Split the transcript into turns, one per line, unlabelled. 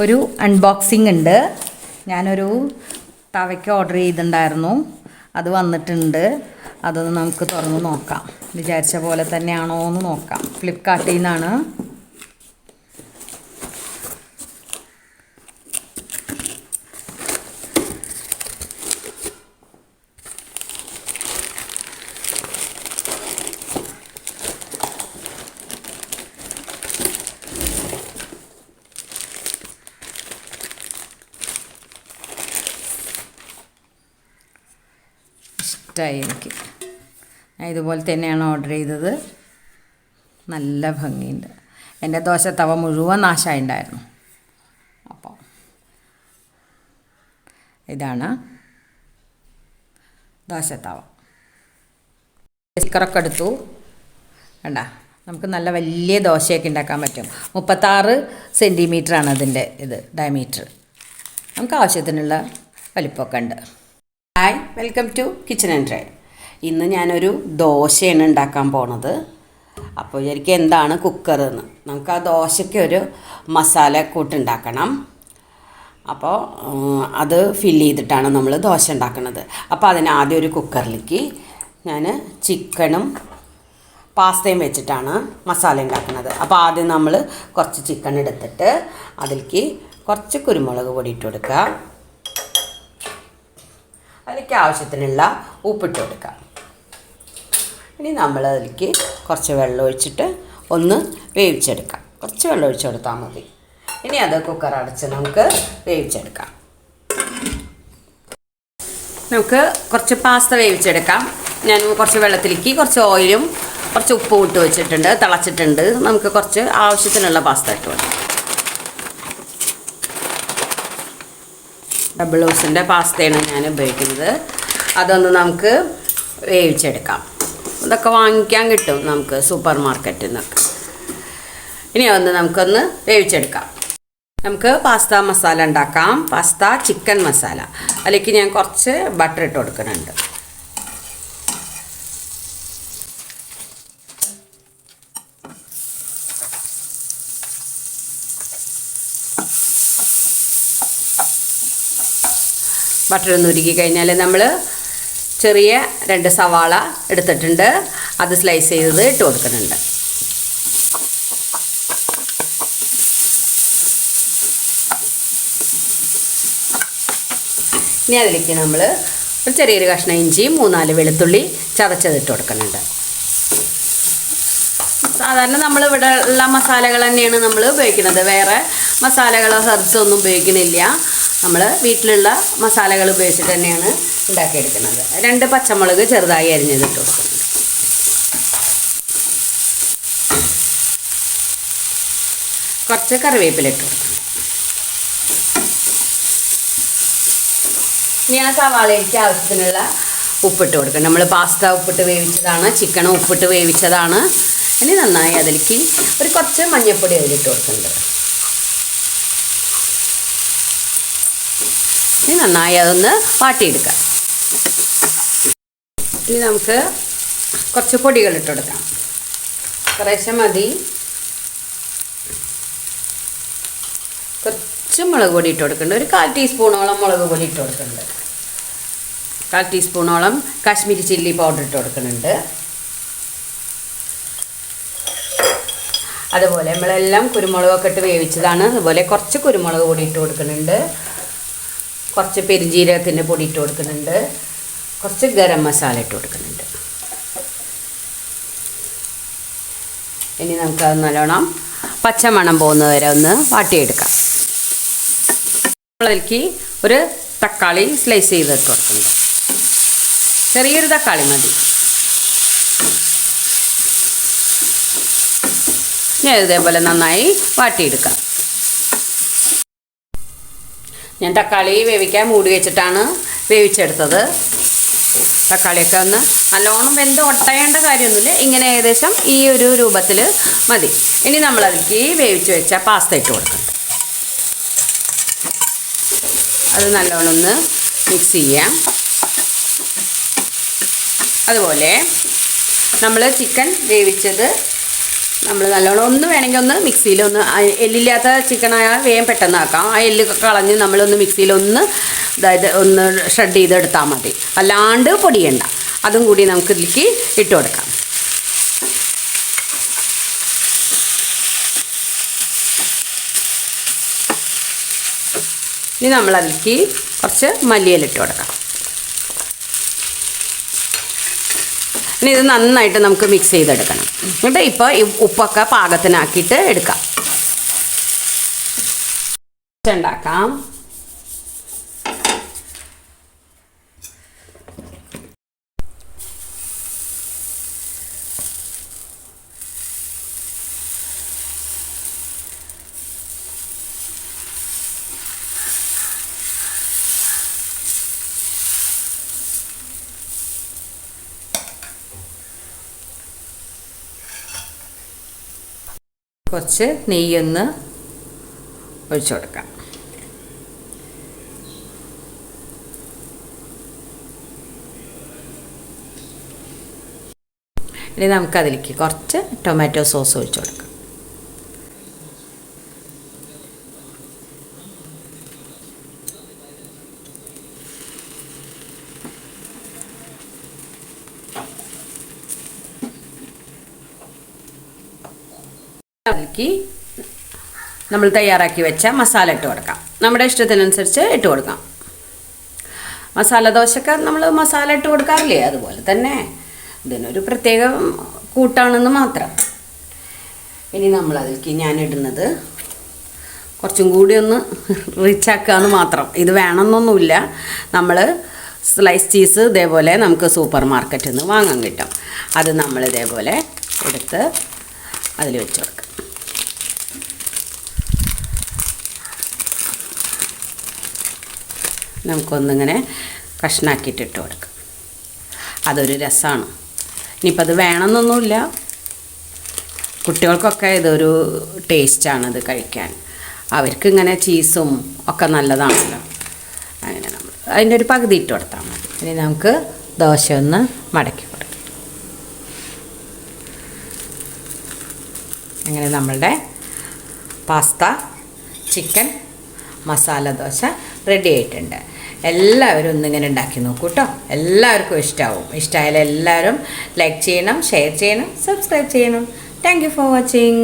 ഒരു അൺബോക്സിംഗ് ഉണ്ട്. ഞാനൊരു തവയ്ക്ക് ഓർഡർ ചെയ്തിട്ടുണ്ടായിരുന്നു. അത് വന്നിട്ടുണ്ട്. അതൊന്ന് നമുക്ക് തുറന്ന് നോക്കാം. വിചാരിച്ച പോലെ തന്നെയാണോ എന്ന് നോക്കാം. ഫ്ലിപ്കാർട്ടിൽ നിന്നാണ്. ഇഷ്ടമായി എനിക്ക്. ഞാൻ ഇതുപോലെ തന്നെയാണ് ഓർഡർ ചെയ്തത്. നല്ല ഭംഗിയുണ്ട്. എന്റെ ദോശ തവ മുഴുവൻ നാശമായിട്ടുണ്ടായിരുന്നു അപ്പോൾ ഇതാണ് ദോശത്തവ സ്റ്റിക്കറൊക്കെ എടുത്തു. വേണ്ട നമുക്ക് നല്ല വലിയ ദോശയൊക്കെ ഉണ്ടാക്കാൻ പറ്റും. മുപ്പത്താറ് സെന്റിമീറ്ററാണ് അതിന്റെ ഇത് ഡയമീറ്റർ നമുക്ക് ആവശ്യത്തിനുള്ള വലിപ്പമൊക്കെ ഉണ്ട്. Hi welcome to kitchen and dry ഇന്ന് ഞാനൊരു ദോശയാണ് ഉണ്ടാക്കാൻ പോണത്. അപ്പോൾ വിചാരിക്കും എന്താണ് കുക്കർ എന്ന് നമുക്ക് ആ ദോശയ്ക്ക് ഒരു മസാല കൂട്ടുണ്ടാക്കണം അപ്പോൾ അത് ഫില്ല് ചെയ്തിട്ടാണ് നമ്മൾ ദോശ ഉണ്ടാക്കുന്നത്. അപ്പോൾ അതിന് ആദ്യം ഒരു കുക്കറിലേക്ക് ഞാൻ ചിക്കനും പാസ്തയും വെച്ചിട്ടാണ് മസാല ഉണ്ടാക്കുന്നത്. അപ്പോൾ ആദ്യം നമ്മൾ കുറച്ച് ചിക്കൻ എടുത്തിട്ട് അതിലേക്ക് കുറച്ച് കുരുമുളക് പൊടി ഇട്ട് കൊടുക്കുക. അതിലേക്ക് ആവശ്യത്തിനുള്ള ഉപ്പിട്ട് കൊടുക്കാം. ഇനി നമ്മൾ അതിലേക്ക് കുറച്ച് വെള്ളം ഒഴിച്ചിട്ട് ഒന്ന് വേവിച്ചെടുക്കാം. കുറച്ച് വെള്ളം ഒഴിച്ചു കൊടുത്താൽ മതി. ഇനി അത് കുക്കർ അടച്ച് നമുക്ക് വേവിച്ചെടുക്കാം. നമുക്ക് കുറച്ച് പാസ്ത വേവിച്ചെടുക്കാം. ഞാൻ കുറച്ച് വെള്ളത്തിലേക്ക് കുറച്ച് ഓയിലും കുറച്ച് ഉപ്പും ഇട്ട് വെച്ചിട്ടുണ്ട് തിളച്ചിട്ടുണ്ട്. നമുക്ക് കുറച്ച് ആവശ്യത്തിനുള്ള പാസ്ത ഇട്ട് കൊടുക്കാം. ഡബിൾ ഹൗസിന്റെ പാസ്തയാണ് ഞാൻ ഉപയോഗിക്കുന്നത്. അതൊന്ന് നമുക്ക് വേവിച്ചെടുക്കാം. ഇതൊക്കെ വാങ്ങിക്കാൻ കിട്ടും നമുക്ക് സൂപ്പർ മാർക്കറ്റിൽ നിന്നൊക്കെ ഇനി അതൊന്ന് നമുക്കൊന്ന് വേവിച്ചെടുക്കാം. നമുക്ക് പാസ്ത മസാല ഉണ്ടാക്കാം. പാസ്ത ചിക്കൻ മസാല അതിലേക്ക് ഞാൻ കുറച്ച് ബട്ടർ ഇട്ട് കൊടുക്കുന്നുണ്ട്. ബട്ടർ ഒന്ന് ഉരുക്കി കഴിഞ്ഞാൽ നമ്മൾ ചെറിയ രണ്ട് സവാള എടുത്തിട്ടുണ്ട്. അത് സ്ലൈസ് ചെയ്തത് ഇട്ട് കൊടുക്കുന്നുണ്ട്. ഇനി അതിലേക്ക് നമ്മൾ ഒരു ചെറിയൊരു കഷ്ണം ഇഞ്ചിയും മൂന്നാൽ വെളുത്തുള്ളി ചതച്ചതിട്ട് കൊടുക്കുന്നുണ്ട്. സാധാരണ നമ്മൾ ഇവിടെ ഉള്ള മസാലകൾ തന്നെയാണ് നമ്മൾ ഉപയോഗിക്കുന്നത്. വേറെ മസാലകളോ ഹെർബ്സോ ഒന്നും ഉപയോഗിക്കുന്നില്ല നമ്മൾ വീട്ടിലുള്ള മസാലകൾ ഉപയോഗിച്ചിട്ട് തന്നെയാണ് ഉണ്ടാക്കിയെടുക്കുന്നത്. രണ്ട് പച്ചമുളക് ചെറുതായി കൊടുക്കുന്നുണ്ട് കുറച്ച് കറിവേപ്പില ഇട്ട് കൊടുക്കണം ഇനി ആ സവാളയ്ക്ക് ആവശ്യത്തിനുള്ള ഉപ്പിട്ട് കൊടുക്കണം നമ്മൾ പാസ്ത ഉപ്പിട്ട് വേവിച്ചതാണ് ചിക്കൻ ഉപ്പിട്ട് വേവിച്ചതാണ്. ഇനി നന്നായി അതിലേക്ക് ഒരു കുറച്ച് മഞ്ഞൾപ്പൊടി അതിലിട്ട് കൊടുക്കുന്നുണ്ട്. ഇനി നന്നായി അതൊന്ന് വാട്ടിയെടുക്കാം. ഇനി നമുക്ക് കുറച്ച് പൊടികൾ ഇട്ട് കൊടുക്കാം കുറേശ്ശെ മതി. കുറച്ച് മുളക് പൊടി ഇട്ട് കൊടുക്കുന്നുണ്ട് ഒരു കാൽ ടീസ്പൂണോളം മുളക് പൊടി ഇട്ട് കൊടുക്കുന്നുണ്ട് കാൽ ടീസ്പൂണോളം കാശ്മീരി ചില്ലി പൗഡർ ഇട്ട് കൊടുക്കുന്നുണ്ട് അതുപോലെ നമ്മളെല്ലാം കുരുമുളകൊക്കെ ഇട്ട് വേവിച്ചതാണ്. അതുപോലെ കുറച്ച് കുരുമുളക് പൊടി ഇട്ട് കൊടുക്കുന്നുണ്ട് കുറച്ച് പെരുംജീരകത്തിന്റെ പൊടി ഇട്ട് കൊടുക്കുന്നുണ്ട്. കുറച്ച് ഗരം മസാല ഇട്ട് കൊടുക്കുന്നുണ്ട്. ഇനി നമുക്കത് നല്ലോണം പച്ചമണം പോകുന്നത് വരെ ഒന്ന് വാട്ടിയെടുക്കാം. നമ്മളതിലേക്ക് ഒരു തക്കാളി സ്ലൈസ് ചെയ്തിട്ട് കൊടുക്കുന്നുണ്ട്. ചെറിയൊരു തക്കാളി മതി. ഞാൻ ഇതേപോലെ നന്നായി വാട്ടിയെടുക്കാം. ഞാൻ തക്കാളി വേവിക്കാൻ മൂടി വെച്ചിട്ടാണ് വേവിച്ചെടുത്തത്. തക്കാളിയൊക്കെ ഒന്ന് നല്ലോണം വെന്ത് ഒട്ടയേണ്ട കാര്യമൊന്നുമില്ല. ഇങ്ങനെ ഏകദേശം ഈ ഒരു രൂപത്തിൽ മതി. ഇനി നമ്മളതിലേക്ക് വേവിച്ച് വെച്ച പാസ്ത ഇട്ട് കൊടുക്കണം അത് നല്ലോണം ഒന്ന് മിക്സ് ചെയ്യാം. അതുപോലെ നമ്മൾ ചിക്കൻ വേവിച്ചത്
നമ്മൾ നല്ലോണം ഒന്ന് വേണമെങ്കിൽ ഒന്ന് മിക്സിയിൽ ഒന്ന് എല്ലില്ലാത്ത ചിക്കനായ വേഗം പെട്ടെന്ന് ആക്കാം. ആ എല്ലൊക്കെ കളഞ്ഞ് നമ്മളൊന്ന് മിക്സിയിൽ ഒന്ന് അതായത് ഒന്ന് ഷ്രെഡ് ചെയ്തെടുത്താൽ മതി. അല്ലാണ്ട് പൊടിയണ്ട. അതും കൂടി നമുക്ക് ഇതിലേക്ക് ഇട്ട് കൊടുക്കാം. ഇനി നമ്മളതിലേക്ക് കുറച്ച് മല്ലിയിലിട്ട് കൊടുക്കാം. ഇനി ഇത് നന്നായിട്ട് നമുക്ക് മിക്സ് ചെയ്തെടുക്കണം. എന്നിട്ട് ഇപ്പോൾ ഈ ഉപ്പൊക്കെ പാകത്തിനാക്കിയിട്ട് എടുക്കാം. ഉണ്ടാക്കാം.
കുറച്ച് നെയ്യൊന്ന് ഒഴിച്ചു കൊടുക്കാം. ഇനി നമുക്കതിലേക്ക് കുറച്ച് ടൊമാറ്റോ സോസ് ഒഴിച്ചു കൊടുക്കാം.
അതിലേക്ക് നമ്മൾ തയ്യാറാക്കി വെച്ച മസാല ഇട്ട് കൊടുക്കാം. നമ്മുടെ ഇഷ്ടത്തിനനുസരിച്ച് ഇട്ട് കൊടുക്കാം. മസാല ദോശക്ക് നമ്മൾ മസാല ഇട്ട് കൊടുക്കാറില്ലേ? അതുപോലെ തന്നെ ഇതിനൊരു പ്രത്യേക കൂട്ടാണെന്ന് മാത്രം. ഇനി നമ്മൾ അതിലേക്ക് ഞാൻ ഇടുന്നത് കുറച്ചും കൂടി ഒന്ന് റിച്ച് ആക്കുകയെന്ന് മാത്രം. ഇത് വേണമെന്നൊന്നുമില്ല. നമ്മൾ സ്ലൈസ് ചീസ് ഇതേപോലെ നമുക്ക് സൂപ്പർ മാർക്കറ്റിൽ നിന്ന് വാങ്ങാൻ കിട്ടും. അത് നമ്മൾ ഇതേപോലെ എടുത്ത് അതിൽ വെച്ച് കൊടുക്കാം. നമുക്കൊന്നിങ്ങനെ കഷ്ണാക്കിയിട്ട് ഇട്ട് കൊടുക്കാം. അതൊരു രസമാണ് ഇനിയിപ്പോൾ അത് വേണമെന്നൊന്നുമില്ല. കുട്ടികൾക്കൊക്കെ ഇതൊരു ടേസ്റ്റാണ് ഇത് കഴിക്കാൻ. അവർക്ക് ഇങ്ങനെ ചീസും ഒക്കെ നല്ലതാണല്ലോ. അങ്ങനെ നമ്മൾ അതിന്റെ ഒരു പകുതി ഇട്ട് കൊടുത്താൽ മതി.
ഇനി നമുക്ക് ദോശ ഒന്ന് മടക്കി കൊടുക്കാം. അങ്ങനെ നമ്മളുടെ pasta chicken masala dosa ready ആയിട്ടുണ്ട്. എല്ലാവരും ഒന്നിങ്ങനെ ഉണ്ടാക്കി നോക്കൂ കേട്ടോ എല്ലാവർക്കും ഇഷ്ടമാവും ഇഷ്ടമായാലും എല്ലാവരും ലൈക്ക് ചെയ്യണം ഷെയർ ചെയ്യണം സബ്സ്ക്രൈബ് ചെയ്യണം. Thank for watching